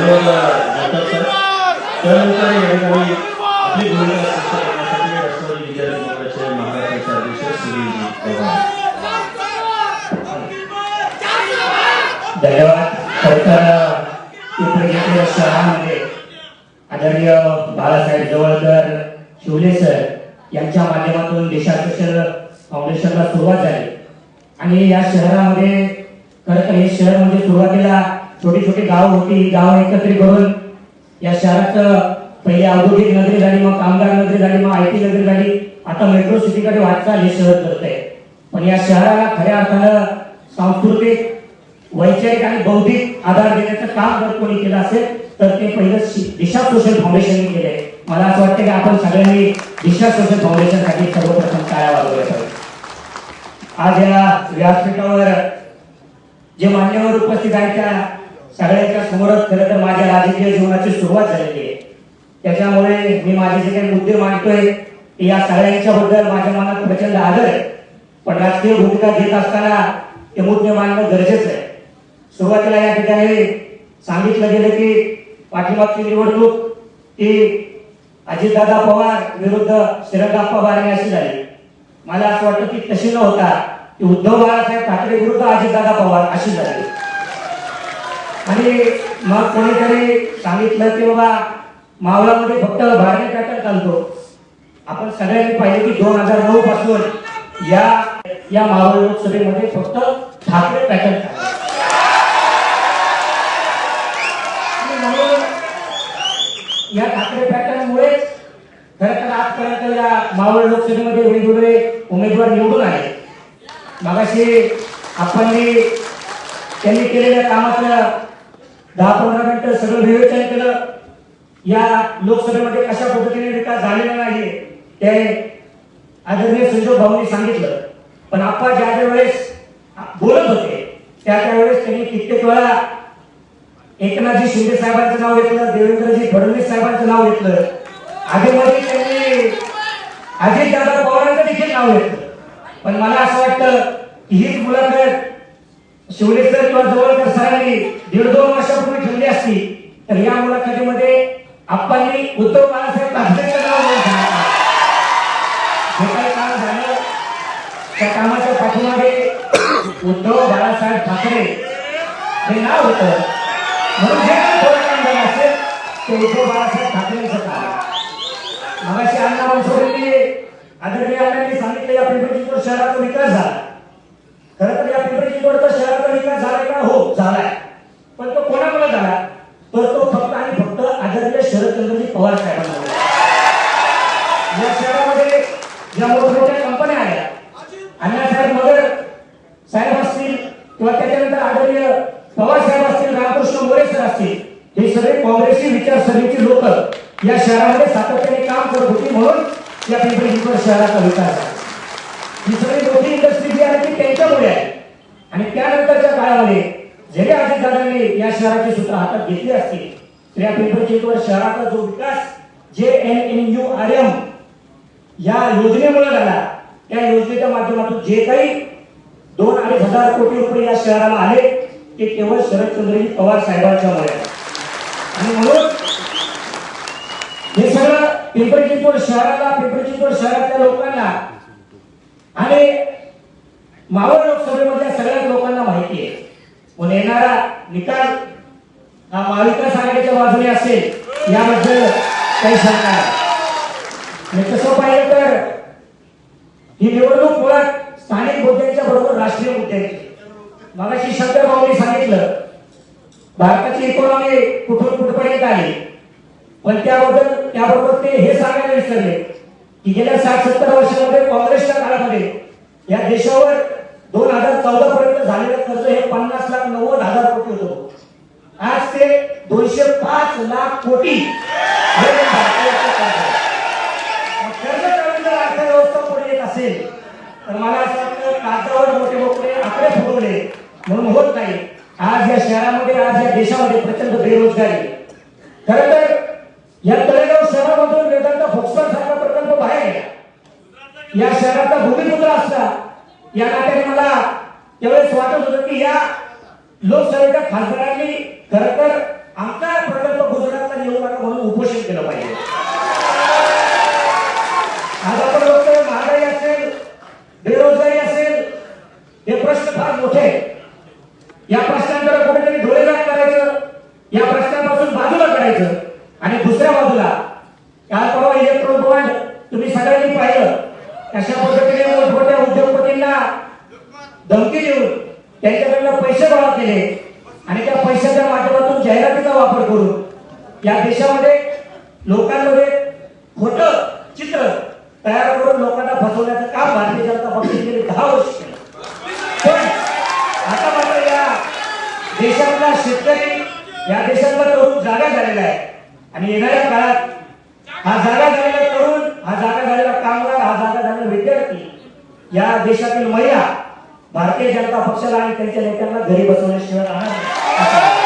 धन्यवाद. जातात त्यानंतर या ठिकाणी आपली भूमिका स्पष्ट करण्यासाठी राष्ट्रवादी विद्यार्थी महाराष्ट्राचे अध्यक्ष धन्यवाद. आदरणीय बाळासाहेब जवळकर शिवले सर यांच्या माध्यमातून देशाध्यक्ष फाउंडेशनला सुरुवात झाली. आणि या शहरामध्ये खरं तर हे शहर म्हणजे सुरुवातीला छोटी छोटी गाव होती गाव एकत्रित करून या शहरात पहिले औद्योगिक नगरी झाली मग कामगार नगरी झाली मग आय टी नगरी झाली. आता मेट्रो सिटीकडे वाटचाल हे शहर करत आहे पण या शहराला खऱ्या अर्थानं सांस्कृतिक वैचारिक आणि बौद्धिक आधार देण्याचं काम जर कोणी केलं असेल तर ते पहिलं दिशा सोशल फाउंडेशन केलंय. मला असं वाटतं की आपण सगळ्यांनी दिशा सोशल फाउंडेशनसाठी सर्वप्रथम टाळ्या वाजवल्या पाहिजे आज या व्यासपीठावर जे मान्यवर उपस्थित आहेत त्या सगळ्यांच्या समोरच खरं तर माझ्या राजकीय जीवनाची सुरुवात झालेली आहे. त्याच्यामुळे मी माझे जे काही मुद्दे मांडतोय ते या सगळ्यांच्या बद्दल माझ्या मनात प्रचंड आदर आहे. पण राजकीय भूमिका घेत असताना ते मुद्दे मांडणं गरजेचं आहे. सुरुवातीला या ठिकाणी सांगितलं गेलं की पाठीमागची निवडणूक ही अजितदादा पवार विरुद्ध शरदप्पा बारणे अशी झाली. मला असं वाटतं की तशी न होता की उद्धव बाळासाहेब ठाकरे विरुद्ध अजितदादा पवार अशी झाली. आणि मग कोणीतरी सांगितलं की बाबा मावळामध्ये फक्त भारतीय पॅटर्न चालतो. आपण सगळ्यांनी पाहिजे की दोन हजार नऊ पासून या या मावळ लोकसभेमध्ये फक्त ठाकरे पॅटर्न चालतो. या ठाकरे पॅटर्नमुळेच खरं तर आजपर्यंत या मावळ लोकसभेमध्ये वेगवेगळे उमेदवार निवडून आले. मागाशी आपण त्यांनी केलेल्या कामाचं दहा पंधरा मिनिटं सगळं विवेचन केलं. या लोकसभेमध्ये कशा पद्धतीने विकास झालेला नाही ते आदरणीय संजोग भाऊंनी सांगितलं. पण आपण ज्या ज्या वेळेस बोलत होते त्या त्यावेळेस त्यांनी कित्येक वेळा एकनाथजी शिंदे साहेबांचं नाव घेतलं देवेंद्रजी फडणवीस साहेबांचं नाव घेतलं. आधीमध्ये त्यांनी अजितदादा पवारांचं देखील नाव घेतलं. पण मला असं वाटतं की हीच मुलाखत शिवले सर किंवा जवळ सरांनी दीड दोन वर्षापूर्वी ठेवली असती तर या मुलाखतीमध्ये आप्पांनी उद्धव बाळासाहेब ठाकरेंचं नाव जे काही काम झालं त्या कामाच्या पाठीमागे उद्धव बाळासाहेब ठाकरे हे नाव होत. म्हणून जे काही थोडं काम झालं असेल ते उद्धव बाळासाहेब ठाकरेंचं काम मगाशी अण्णा बनसोडेंनी आदरणीय अण्णांनी सांगितलं या पिंपरी चिंचवड शहराचा विकास झाला. खरं तर या पिंपरी शहराचा विकास झालाय का? हो झालाय. पण तो कोणामुळे झाला? तर तो फक्त आणि फक्त आदरणीय शरदचंद्रजी पवार साहेबांना या शहरामध्ये ज्या मोठमोठ्या कंपन्या आल्या अण्णासाहेब मगर साहेब असतील किंवा त्याच्यानंतर आदरणीय पवार साहेब असतील रामकृष्ण मोरे सर असतील हे सगळे काँग्रेसी विचारसरणीचे लोक या शहरामध्ये सातत्याने काम करत होती म्हणून या पिंपरी चिंचवड शहराचा विकास झाला. ही सगळी मोठी इंडस्ट्री जी आहे ती त्यांच्यामुळे आहे. आणि त्यानंतरच्या काळामध्ये जरी अजितदादांनी या शहराची सूत्र हातात घेतली असती तर या पिंपरी चिंचवड शहराचा जो विकास J N N U R M या योजनेमुळे झाला त्या योजनेच्या माध्यमातून जे काही दोन अडीच हजार कोटी रुपये या शहराला आले ते केवळ शरदचंद्रजी पवार साहेबांच्यामुळे आहे. आणि म्हणून हे सगळं पिंपरी चिंचवड शहराला पिंपरी चिंचवड शहरातल्या लोकांना आणि मावळ लोकसभेमध्ये सगळ्याच लोकांना माहिती आहे पण येणारा निकाल हा महाविकास आघाडीच्या बाजूने असेल याबद्दल काही शंका नाही. आणि तसं पाहिलं तर ही निवडणूक मुळात स्थानिक मुद्द्यांच्या बरोबर राष्ट्रीय मुद्द्यांची. मगाशी शंकर भाऊनी सांगितलं भारताची इकॉनॉमी कुठून कुठपर्यंत आली? पण त्याबद्दल त्याबरोबर ते हे सांगायला विसरले की गेल्या साठ सत्तर वर्षामध्ये काँग्रेसच्या काळामध्ये या देशावर दोन हजार चौदा पर्यंत झालेलं खर्च हे पन्नास लाख नव्वद हजार कोटी होतं. आज ते दोनशे पाच लाख कोटी. जर अर्थव्यवस्था पुढे येत असेल तर मला असं वाटतं कागदावर मोठे मोठे आकडे फुगवले. म्हणून होत नाही. आज या शहरामध्ये आज या देशामध्ये प्रचंड बेरोजगारी. खरं तर या तळेगाव शहरामधून वेदांत फोक्सर सारखा प्रकल्प बाहेर या शहराचा भूमिपुत्र असता या नात्याने मला त्यावेळेस वाटत होतं की या लोकसभेच्या खासदारांनी खर तर आमचा प्रकल्प गुजरातला येऊ नका म्हणून उपोषण केलं पाहिजे. आज आपण बघतोय महागाई असेल बेरोजगारी असेल हे प्रश्न फार मोठे या प्रश्नांकडे कुठेतरी डोळेझाक करायचं या प्रश्नापासून बाजूला करायचं आणि दुसऱ्या बाजूला काल परवा इलेक्ट्रॉन बॉन्ड तुम्ही सगळ्यांनी पाहिलं अशा पद्धतीने मोठमोठ्या धमकी देऊन त्यांच्याकडनं पैसे गोळा केले आणि त्या पैशाच्या माध्यमातून जाहिरातीचा वापर करून या देशामध्ये लोकांमध्ये खोट चित्र तयार करून लोकांना फसवण्याचं काम भारतीय जनता पक्षाने गेली दहा वर्ष केलं. पण आता मात्र या देशातला शेतकरी या देशातला तरुण जागा झालेला आहे. आणि येणाऱ्या काळात हा जागा झालेला तरुण हा जागा झालेला कामगार हा जागा झालेला विद्यार्थी या देशातील महिला भारतीय जनता पक्षाला आणि त्यांच्या नेत्यांना घरी बसवण्याशिवाय राहणार